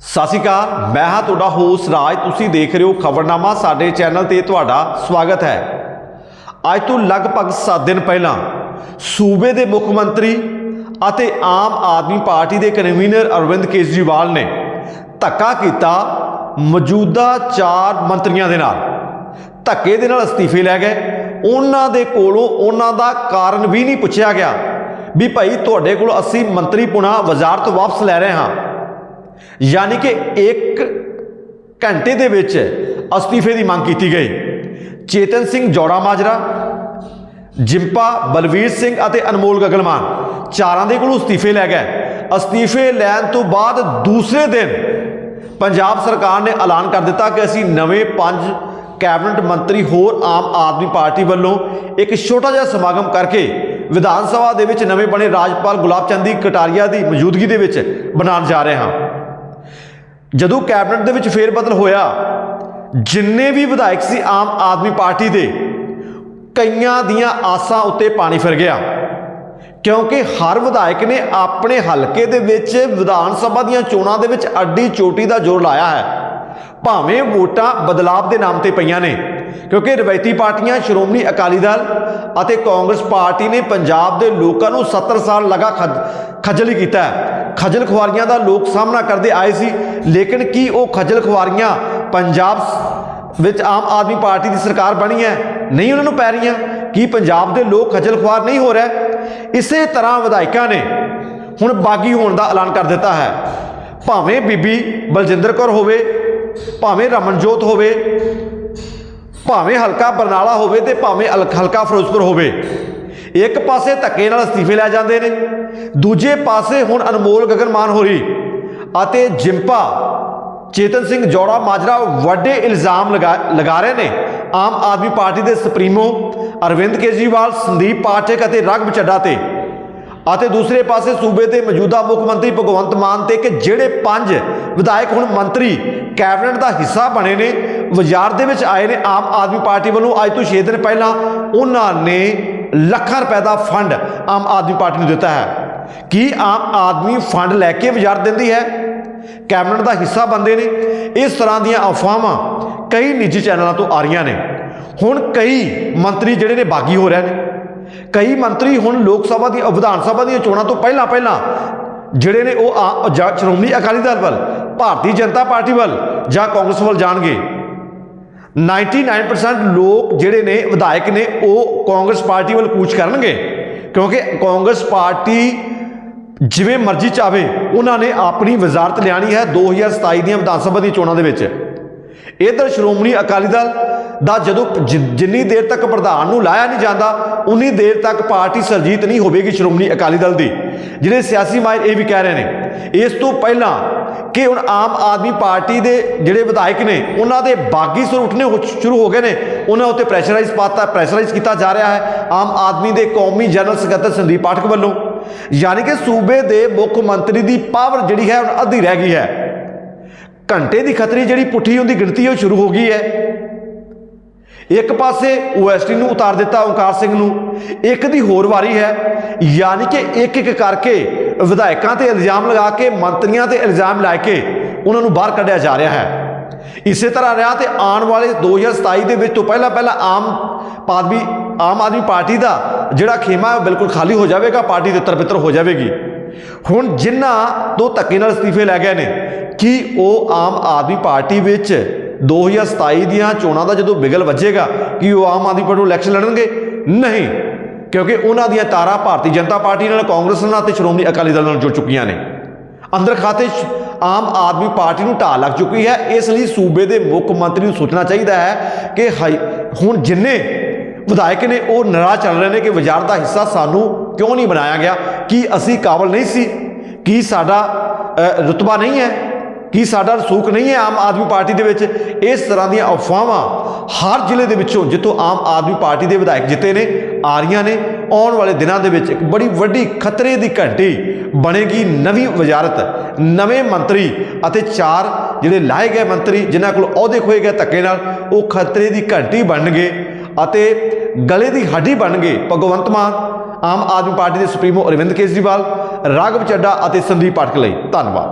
ਸਤਿ ਸ਼੍ਰੀ ਅਕਾਲ, ਮੈਂ ਹਾਂ ਤੁਹਾਡਾ ਹੋਸ ਰਾਜ। ਤੁਸੀਂ ਦੇਖ ਰਹੇ ਹੋ ਖਬਰਨਾਮਾ, ਸਾਡੇ ਚੈਨਲ ਤੇ ਤੁਹਾਡਾ ਸਵਾਗਤ ਹੈ। ਅੱਜ ਤੋਂ ਲਗਭਗ 7 ਦਿਨ ਪਹਿਲਾਂ ਸੂਬੇ ਦੇ ਮੁੱਖ ਮੰਤਰੀ ਅਤੇ ਆਮ ਆਦਮੀ ਪਾਰਟੀ ਦੇ ਕਨਵੀਨਰ ਅਰਵਿੰਦ ਕੇਜਰੀਵਾਲ ਨੇ ਧੱਕਾ ਕੀਤਾ ਮੌਜੂਦਾ ਚਾਰ ਮੰਤਰੀਆਂ ਦੇ ਨਾਲ। ਧੱਕੇ ਦੇ ਨਾਲ ਅਸਤੀਫੇ ਲੈ ਗਏ। ਉਹਨਾਂ ਦੇ ਕੋਲੋਂ ਉਹਨਾਂ ਦਾ ਕਾਰਨ ਵੀ ਨਹੀਂ ਪੁੱਛਿਆ ਗਿਆ ਵੀ ਭਾਈ ਤੁਹਾਡੇ ਕੋਲ ਅਸੀਂ ਮੰਤਰੀ ਪੁਣਾ ਵਜ਼ਾਰਤ ਵਾਪਸ ਲੈ ਰਹੇ ਹਾਂ। ਯਾਨੀ ਕਿ 1 ਘੰਟੇ ਦੇ ਵਿੱਚ ਅਸਤੀਫੇ ਦੀ ਮੰਗ ਕੀਤੀ ਗਈ। ਚੇਤਨ ਸਿੰਘ ਜੋੜਾ ਮਾਜਰਾ, ਜਿੰਪਾ ਬਲਵੀਰ ਸਿੰਘ ਅਤੇ ਅਨਮੋਲ ਗਗਲਮਾਨ ਚਾਰਾਂ ਦੇ ਕੋਲੋਂ ਅਸਤੀਫੇ ਲੈ ਗਏ। ਅਸਤੀਫੇ ਲੈਣ ਤੋਂ ਬਾਅਦ ਦੂਸਰੇ ਦਿਨ ਪੰਜਾਬ ਸਰਕਾਰ ਨੇ ਐਲਾਨ ਕਰ ਦਿੱਤਾ ਕਿ ਅਸੀਂ ਨਵੇਂ ਪੰਜ ਕੈਬਨਿਟ ਮੰਤਰੀ ਹੋਰ ਆਮ ਆਦਮੀ ਪਾਰਟੀ ਵੱਲੋਂ ਇੱਕ ਛੋਟਾ ਜਿਹਾ ਸਮਾਗਮ ਕਰਕੇ ਵਿਧਾਨ ਸਭਾ ਦੇ ਵਿੱਚ ਨਵੇਂ ਬਣੇ ਰਾਜਪਾਲ ਗੁਲਾਬ ਚੰਦ ਦੀ ਕਟਾਰੀਆ ਦੀ ਮੌਜੂਦਗੀ ਦੇ ਵਿੱਚ ਬਣਾਉਣ ਜਾ ਰਹੇ ਹਾਂ। ਜਦੋਂ ਕੈਬਨਿਟ ਦੇ ਵਿੱਚ ਫੇਰ ਬਦਲ ਹੋਇਆ, ਜਿੰਨੇ ਵੀ ਵਿਧਾਇਕ ਸੀ ਆਮ ਆਦਮੀ ਪਾਰਟੀ ਦੇ, ਕਈਆਂ ਦੀਆਂ ਆਸਾਂ ਉੱਤੇ ਪਾਣੀ ਫਿਰ ਗਿਆ। ਕਿਉਂਕਿ ਹਰ ਵਿਧਾਇਕ ਨੇ ਆਪਣੇ ਹਲਕੇ ਦੇ ਵਿੱਚ ਵਿਧਾਨ ਸਭਾ ਦੀਆਂ ਚੋਣਾਂ ਦੇ ਵਿੱਚ ਅੱਡੀ ਚੋਟੀ ਦਾ ਜ਼ੋਰ ਲਾਇਆ ਹੈ। ਭਾਵੇਂ ਵੋਟਾਂ ਬਦਲਾਵ ਦੇ ਨਾਮ ਤੇ ਪਈਆਂ ਨੇ ਕਿਉਂਕਿ ਰਵਾਇਤੀ ਪਾਰਟੀਆਂ ਸ਼੍ਰੋਮਣੀ ਅਕਾਲੀ ਦਲ ਅਤੇ ਕਾਂਗਰਸ ਪਾਰਟੀ ਨੇ ਪੰਜਾਬ ਦੇ ਲੋਕਾਂ ਨੂੰ 70 ਸਾਲ ਲਗਾ ਖੱਜ- ਖੱਜਲ ਕੀਤਾ ਖੱਜਲ ਖੁਆਰੀਆਂ ਦਾ ਲੋਕ ਸਾਹਮਣਾ ਕਰਦੇ ਆਏ ਸੀ, ਲੇਕਿਨ ਕੀ ਉਹ ਖੱਜਲ ਖੁਆਰੀਆਂ ਪੰਜਾਬ ਵਿੱਚ ਆਮ ਆਦਮੀ ਪਾਰਟੀ ਦੀ ਸਰਕਾਰ ਬਣੀ ਹੈ? ਨਹੀਂ ਉਹਨਾਂ ਨੂੰ ਪੈ ਰਹੀਆਂ। ਕੀ ਪੰਜਾਬ ਦੇ ਲੋਕ ਖੱਜਲ ਖੁਆਰ ਨਹੀਂ ਹੋ ਰਿਹਾ? ਇਸੇ ਤਰ੍ਹਾਂ ਵਿਧਾਇਕਾਂ ਨੇ ਹੁਣ ਬਾਗੀ ਹੋਣ ਦਾ ਐਲਾਨ ਕਰ ਦਿੱਤਾ ਹੈ। ਭਾਵੇਂ ਬੀਬੀ ਬਲਜਿੰਦਰ ਕੌਰ ਹੋਵੇ, ਭਾਵੇਂ ਰਮਨਜੋਤ ਹੋਵੇ ਭਾਵੇਂ ਹਲਕਾ ਬਰਨਾਲਾ ਹੋਵੇ ਤੇ ਭਾਵੇਂ ਅਲ- ਹਲਕਾ ਫਿਰੋਜ਼ਪੁਰ ਹੋਵੇ, ਇੱਕ ਪਾਸੇ ਧੱਕੇ ਨਾਲ ਅਸਤੀਫੇ ਲੈ ਜਾਂਦੇ ਨੇ, ਦੂਜੇ ਪਾਸੇ ਹੁਣ ਅਨਮੋਲ ਗਗਨਮਾਨ ਹੋਰੀ ਅਤੇ ਜਿੰਪਾ, ਚੇਤਨ ਸਿੰਘ ਜੋੜਾ ਮਾਜਰਾ ਵੱਡੇ ਇਲਜ਼ਾਮ ਲਗਾ ਲਗਾ ਰਹੇ ਨੇ। ਆਮ ਆਦਮੀ ਪਾਰਟੀ ਦੇ ਸੁਪਰੀਮੋ ਅਰਵਿੰਦ ਕੇਜਰੀਵਾਲ, ਸੰਦੀਪ ਪਾਠਕ ਅਤੇ ਰਗਬ ਚੱਡਾ ਤੇ ਅਤੇ ਦੂਸਰੇ ਪਾਸੇ ਸੂਬੇ ਦੇ ਮੌਜੂਦਾ ਮੁੱਖ ਮੰਤਰੀ ਭਗਵੰਤ ਮਾਨ ਤੇ ਕਿ ਜਿਹੜੇ ਪੰਜ ਵਿਧਾਇਕ ਹੁਣ ਮੰਤਰੀ ਕੈਬਨਿਟ ਦਾ ਹਿੱਸਾ ਬਣੇ ਨੇ ਬਾਜ਼ਾਰ ਦੇ ਵਿੱਚ ਆਏ ਨੇ ਆਮ ਆਦਮੀ ਪਾਰਟੀ ਵੱਲੋਂ। ਅੱਜ ਤੋਂ 6 ਦਿਨ ਪਹਿਲਾਂ ਉਹਨਾਂ ਨੇ ਲੱਖਾਂ ਰੁਪਏ ਦਾ ਫੰਡ ਆਮ ਆਦਮੀ ਪਾਰਟੀ ਨੂੰ ਦਿੱਤਾ ਹੈ। ਕੀ ਆਮ ਆਦਮੀ ਫੰਡ ਲੈ ਕੇ ਬਾਜ਼ਾਰ ਦਿੰਦੀ ਹੈ? ਕੈਬਨਿਟ ਦਾ ਹਿੱਸਾ ਬੰਦੇ ਨੇ। ਇਸ ਤਰ੍ਹਾਂ ਦੀਆਂ ਅਫਵਾਹਾਂ ਕਈ ਨਿੱਜੀ ਚੈਨਲਾਂ ਤੋਂ ਆ ਰਹੀਆਂ ਨੇ। ਹੁਣ ਕਈ ਮੰਤਰੀ ਜਿਹੜੇ ਨੇ ਬਾਗੀ ਹੋ ਰਹੇ ਨੇ। ਕਈ ਮੰਤਰੀ ਹੁਣ ਲੋਕ ਸਭਾ ਦੀ, ਵਿਧਾਨ ਸਭਾ ਦੀਆਂ ਚੋਣਾਂ ਤੋਂ ਪਹਿਲਾਂ ਪਹਿਲਾਂ ਜਿਹੜੇ ਨੇ ਉਹ ਆ- ਜਾਂ ਸ਼੍ਰੋਮਣੀ ਅਕਾਲੀ ਦਲ ਵੱਲ, ਭਾਰਤੀ ਜਨਤਾ ਪਾਰਟੀ ਵੱਲ ਜਾਂ ਕਾਂਗਰਸ ਵੱਲ ਜਾਣਗੇ। 99% ਲੋਕ ਜਿਹੜੇ ਨੇ, ਵਿਧਾਇਕ ਨੇ, ਉਹ ਕਾਂਗਰਸ ਪਾਰਟੀ ਵੱਲ ਕੂਚ ਕਰਨਗੇ। ਕਿਉਂਕਿ ਕਾਂਗਰਸ ਪਾਰਟੀ ਜਿਵੇਂ ਮਰਜ਼ੀ ਚਾਵੇ, ਉਹਨਾਂ ਨੇ ਆਪਣੀ ਵਜ਼ਾਰਤ ਲਿਆਣੀ ਹੈ 2027 ਦੀਆਂ ਵਿਧਾਨ ਸਭਾ ਦੀਆਂ ਚੋਣਾਂ ਦੇ ਵਿੱਚ। ਇਧਰ ਸ਼੍ਰੋਮਣੀ ਅਕਾਲੀ ਦਲ ਦਾ ਜਦੋਂ ਜਿੰਨੀ ਦੇਰ ਤੱਕ ਪ੍ਰਧਾਨ ਨੂੰ ਲਾਇਆ ਨਹੀਂ ਜਾਂਦਾ, ਉਨੀ ਦੇਰ ਤੱਕ ਪਾਰਟੀ ਸਰਜੀਤ ਨਹੀਂ ਹੋਵੇਗੀ ਸ਼੍ਰੋਮਣੀ ਅਕਾਲੀ ਦਲ ਦੀ। ਜਿਹੜੇ ਸਿਆਸੀ ਮਾਹਿਰ ਇਹ ਵੀ ਕਹਿ ਰਹੇ ਨੇ, ਇਸ ਤੋਂ ਪਹਿਲਾਂ ਕਿ ਹੁਣ ਆਮ ਆਦਮੀ ਪਾਰਟੀ ਦੇ ਜਿਹੜੇ ਵਿਧਾਇਕ ਨੇ, ਉਹਨਾਂ ਦੇ ਬਾਗੀ ਸੁਰ ਉੱਠਣੇ ਹੋ- ਸ਼ੁਰੂ ਹੋ ਗਏ ਨੇ। ਉਹਨਾਂ ਉੱਤੇ ਪ੍ਰੈਸ਼ਰਾਈਜ਼ ਪਾਤਾ ਪ੍ਰੈਸ਼ਰਾਈਜ਼ ਕੀਤਾ ਜਾ ਰਿਹਾ ਹੈ। ਆਮ ਆਦਮੀ ਦੇ ਕੌਮੀ ਜਨਰਲ ਸਕੱਤਰ ਸੰਦੀਪ ਪਾਠਕ ਵੱਲੋਂ। ਯਾਨੀ ਕਿ ਸੂਬੇ ਦੇ ਮੁੱਖ ਮੰਤਰੀ ਦੀ ਪਾਵਰ ਜਿਹੜੀ ਹੈ ਹੁਣ ਅੱਧੀ ਰਹਿ ਗਈ ਹੈ। ਘੰਟੇ ਦੀ ਖਤਰੀ ਜਿਹੜੀ ਪੁੱਠੀ ਹੁੰਦੀ ਗਿਣਤੀ, ਉਹ ਸ਼ੁਰੂ ਹੋ ਗਈ ਹੈ। ਇੱਕ ਪਾਸੇ ਓਐਸਟੀ ਨੂੰ ਉਤਾਰ ਦਿੱਤਾ ਓਮਕਾਰ ਸਿੰਘ ਨੂੰ। ਇੱਕ ਦੀ ਹੋਰ ਵਾਰੀ ਹੈ। ਯਾਨੀ ਕਿ ਇੱਕ ਇੱਕ ਕਰਕੇ ਵਿਧਾਇਕਾਂ ਤੇ ਇਲਜ਼ਾਮ ਲਗਾ ਕੇ, ਮੰਤਰੀਆਂ ਤੇ ਇਲਜ਼ਾਮ ਲਾ ਕੇ ਉਹਨਾਂ ਨੂੰ ਬਾਹਰ ਕੱਢਿਆ ਜਾ ਰਿਹਾ ਹੈ। ਇਸੇ ਤਰ੍ਹਾਂ ਰਿਹਾ ਤੇ ਆਉਣ ਵਾਲੇ 2027 ਦੇ ਵਿੱਚ ਤੋਂ ਪਹਿਲਾਂ ਪਹਿਲਾਂ ਆਮ ਆਦਮੀ ਆਮ ਆਦਮੀ ਪਾਰਟੀ ਦਾ ਜਿਹੜਾ ਖੇਮਾ ਉਹ ਬਿਲਕੁਲ ਖਾਲੀ ਹੋ ਜਾਵੇਗਾ, ਪਾਰਟੀ ਦੇ ਤਰਪਿੱਤਰ ਹੋ ਜਾਵੇਗੀ। ਹੁਣ ਜਿਨ੍ਹਾਂ ਤੋਂ ਧੱਕੇ ਨਾਲ ਅਸਤੀਫੇ ਲੈ ਗਏ ਨੇ, ਕਿ ਉਹ ਆਮ ਆਦਮੀ ਪਾਰਟੀ ਵਿੱਚ 2027 ਦੀਆਂ ਚੋਣਾਂ ਦਾ ਜਦੋਂ ਬਿਗਲ ਵੱਜੇਗਾ, ਕਿ ਉਹ ਆਮ ਆਦਮੀ ਪਾਰਟੀ ਨੂੰ ਇਲੈਕਸ਼ਨ ਲੜਨਗੇ? ਨਹੀਂ। ਕਿਉਂਕਿ ਉਹਨਾਂ ਦੀਆਂ ਤਾਰਾਂ ਭਾਰਤੀ ਜਨਤਾ ਪਾਰਟੀ ਨਾਲ ਕਾਂਗਰਸ ਨਾਲ ਤੇ ਸ਼੍ਰੋਮਣੀ ਅਕਾਲੀ ਦਲ ਨਾਲ ਜੁੜ ਚੁੱਕੀਆਂ ਨੇ। ਅੰਦਰ ਖਾਤੇ 'ਚ ਆਮ ਆਦਮੀ ਪਾਰਟੀ ਨੂੰ ਢਾਹ ਲੱਗ ਚੁੱਕੀ ਹੈ। ਇਸ ਲਈ ਸੂਬੇ ਦੇ ਮੁੱਖ ਮੰਤਰੀ ਨੂੰ ਸੋਚਣਾ ਚਾਹੀਦਾ ਹੈ ਕਿ ਹੁਣ ਜਿੰਨੇ ਵਿਧਾਇਕ ਨੇ ਉਹ ਨਾਰਾਜ਼ ਚੱਲ ਰਹੇ ਨੇ ਕਿ ਵਜ਼ਾਰ ਦਾ ਹਿੱਸਾ ਸਾਨੂੰ ਕਿਉਂ ਨਹੀਂ ਬਣਾਇਆ ਗਿਆ? ਕੀ ਅਸੀਂ ਕਾਬਲ ਨਹੀਂ ਸੀ? ਕੀ ਸਾਡਾ ਅ, ਰੁਤਬਾ ਨਹੀਂ ਹੈ? ਕੀ ਸਾਡਾ ਰਸੂਖ ਨਹੀਂ ਹੈ ਆਮ ਆਦਮੀ ਪਾਰਟੀ ਦੇ ਵਿੱਚ? ਇਸ ਤਰ੍ਹਾਂ ਦੀਆਂ ਅਫਵਾਹਾਂ ਹਰ ਜ਼ਿਲ੍ਹੇ ਦੇ ਵਿੱਚੋਂ ਜਿੱਥੋਂ ਆਮ ਆਦਮੀ ਪਾਰਟੀ ਦੇ ਵਿਧਾਇਕ ਜਿੱਤੇ ਨੇ ਆ ਰਹੀਆਂ ਨੇ, ਆਉਣ ਵਾਲੇ ਦਿਨਾਂ ਦੇ ਵਿੱਚ ਇੱਕ ਬੜੀ ਵੱਡੀ ਖਤਰੇ ਦੀ ਘੰਟੀ ਬਣੇਗੀ ਨਵੀਂ ਵਜ਼ਾਰਤ, ਨਵੇਂ ਮੰਤਰੀ ਅਤੇ ਚਾਰ ਜਿਹੜੇ ਲਾਏ ਗਏ ਮੰਤਰੀ, ਜਿਨ੍ਹਾਂ ਕੋਲ ਅਹੁਦੇ ਖੋਏ ਗਏ ਧੱਕੇ ਨਾਲ, ਉਹ ਖਤਰੇ ਦੀ ਘੰਟੀ ਬਣਨਗੇ ਅਤੇ ਗਲੇ ਦੀ ਹੱਡੀ ਬਣਨਗੇ ਭਗਵੰਤ ਮਾਨ, ਆਮ ਆਦਮੀ ਪਾਰਟੀ ਦੇ ਸੁਪਰੀਮੋ ਅਰਵਿੰਦ ਕੇਜਰੀਵਾਲ, ਰਾਘਵ ਚੱਡਾ ਅਤੇ ਸੰਦੀਪ ਪਾਠਕ ਲਈ ਧੰਨਵਾਦ।